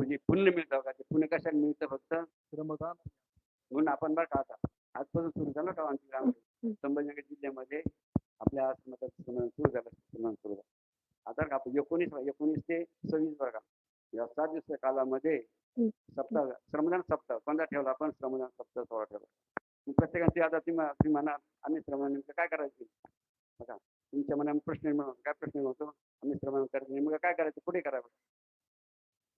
तुझी पुण्य मिळतं का ते पुण्य कशाने मिळतं फक्त? श्रमदान. म्हणून आपण बरं का आता आजपासून सुरू झालं का आमच्या गावामध्ये? संभाजीनगर जिल्ह्यामध्ये आपल्या आश्रमाचं सुरू झालं सुरू झालं. आता का आपण एकोणीस एकोणीस ते सव्वीस बघा या सात दिवसाच्या कालामध्ये. सप्ताह श्रमदान सप्ताह कोणता ठेवला आपण श्रमदान सप्ताह सोहळा ठेवला. प्रत्येकाची आता तुम्ही तुम्ही म्हणा आम्ही श्रमदान नेमकं काय करायचे? बघा तुमच्या मनात प्रश्न निर्माण होतो. काय प्रश्न निर्माण होतो? आम्ही श्रमदान करायचं नेमकं काय करायचं? कुठे करावं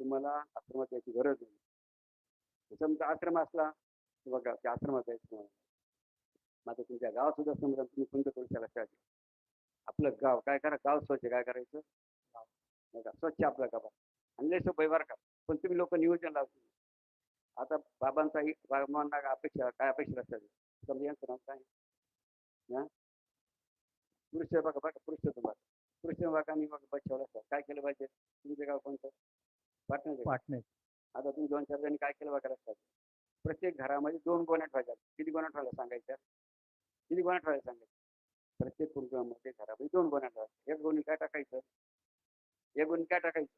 तुम्हाला आश्रमात यायची गरज नाही. समजा आश्रम असला की बघा त्या आश्रमात जायचं नाही. तुमच्या गावात सुद्धा समजा तुम्ही कोणतं करू शकता लक्षात घ्या. आपलं गाव काय करा गाव स्वच्छ काय करायचं? बघा स्वच्छ आपलं गाव. आणि लय व्यवहार बरं का. पण तुम्ही लोक नियोजन लावतो आता बाबांचाही बाबांना काय अपेक्षा काय अपेक्षा असतात? समजा यांचं नाव काय? पुरुष बघा बघा पुरुष तुम्हाला पुरुष विभागाने बघा बचावलं काय केलं पाहिजे? तुमचं गाव कोणतं? वाटणे आता तुम्ही दोन चार जणी काय केलं बघा लक्षात प्रत्येक घरामध्ये दोन गोण्या ठेवायच्या. किती गोण्या ठेवायला सांगायच्या? किती गोण्या ठेवायला सांगायच्या? प्रत्येक कुटुंबामध्ये घरामध्ये दोन गोण्या ठेवायच्या. एक गोणी काय टाकायचं? एक गोणी काय टाकायचं?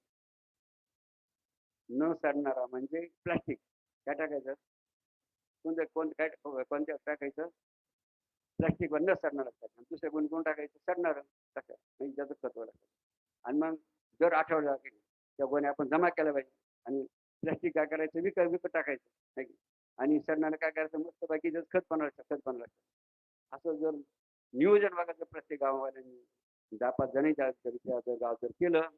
न सडणारा म्हणजे प्लास्टिक काय टाकायचं? कोणत्या कोण काय कोणत्या टाकायचं? प्लास्टिकवर न सडणार असतात दुसऱ्या गोणी कोण टाकायचं? सडणार टाकायचं. म्हणजे लागतं आणि मग दर आठवड्याला त्या गोण्या आपण जमा केल्या पाहिजे. आणि प्लास्टिक काय करायचं? विकत विकत टाकायचं. नाही आणि सरणाला काय करायचं? मस्त बाकी जर खत बनवायचं खत बनवायचं असं जर नियोजन बघायचं प्रत्येक गावावाल्यांनी. दहा म्हणजे पाच जणांच्या जर त्या जर गाव जर केलं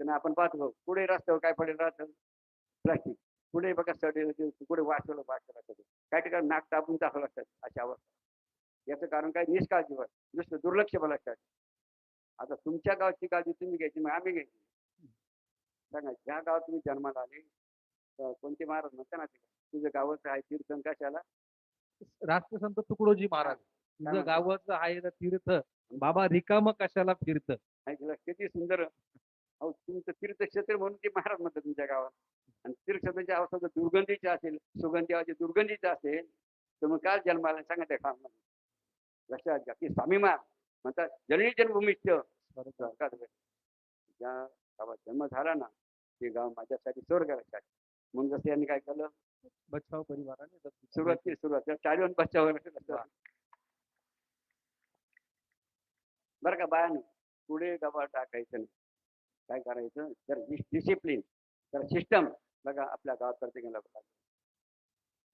तर आपण पाहतो पुढे रस्त्यावर काय पडेल राहतं? प्लास्टिक. पुढे बघा सडेल कुठे पुढे वाचवलं वाचवलं काय ठिकाणी नाक टाकून टाकावं लागतात अशा अवस्था. याचं कारण काय? निष्काळजी नुसतं दुर्लक्ष बघा लक्षात आता तुमच्या गावाची काळजी तुम्ही घ्यायची मग आम्ही घ्यायची. सांगा ज्या गावात तुम्ही जन्माला आले कोणते महाराज म्हणता ना तुझं गावाचं आहे तीर्थन कशाला? राष्ट्रसंत तुकडोजी महाराज? तुझं गावाचं आहे ना तीर्थ. बाबा रिकाम कशाला फिरत तुला किती सुंदर. अहो तुमचं तीर्थक्षेत्र म्हणून ते महाराज म्हणतात तुमच्या गावात. आणि तीर्थक्षेत्राची अवस्था जर दुर्गंधीची असेल सुगंधी दुर्गंधीची असेल तर मग काय जन्माला सांगा त्या काम लक्षात घ्या की स्वामी महाराज म्हणतात जननी जन्मभूमीच ज्या गावात जन्म झाला ना ते गाव माझ्यासाठी स्वर्ग लक्षात घ्या. म्हणून जसं यांनी काय केलं? बचाव परिवाराने सुरुवात केली सुरुवात चालून बच्चावर बरं का बायानं पुढे गबाळ टाकायचं नाही. काय करायचं? तर डिसिप्लिन तर सिस्टम बघा आपल्या गावात प्रत्येकाला बघा.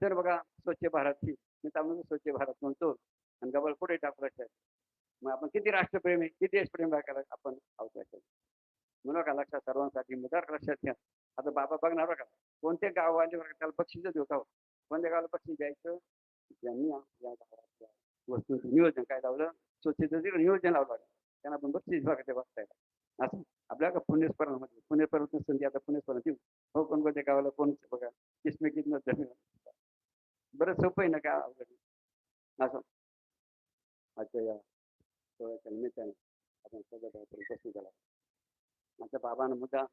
तर बघा स्वच्छ भारत ही. मी त्यामुळे स्वच्छ भारत म्हणतो. आणि गबाळ पुढे टाकू मग आपण किती राष्ट्रप्रेमी किती देशप्रेम आपण आहोत लक्षात का लक्षात? सर्वांसाठी मुद्दा लक्षात घ्या आता बाबा बघणार बघा. कोणत्या गावाले त्याला बक्षीस देऊ का हो? कोणत्या गावाला बक्षीस द्यायचं? ज्यांनी या गावातल्या वस्तूंचं नियोजन काय लावलं? स्वच्छतेचं नियोजन लावलं त्यांना आपण बक्षीस बघा ते बघताय असं. आपल्या का पुण्यस्मरणामध्ये पर्वत संधी आता पुण्यस्मरण देऊ हो कोण कोणत्या गावाला कोण बघा? किसमेकीत जमीन बरं सोपं आहे ना का अवघड? असं. अच्छा या. सोहळ्याच्या निमित्ताने आपण सगळं उपस्थित झाला. माझ्या बाबांना मुद्दा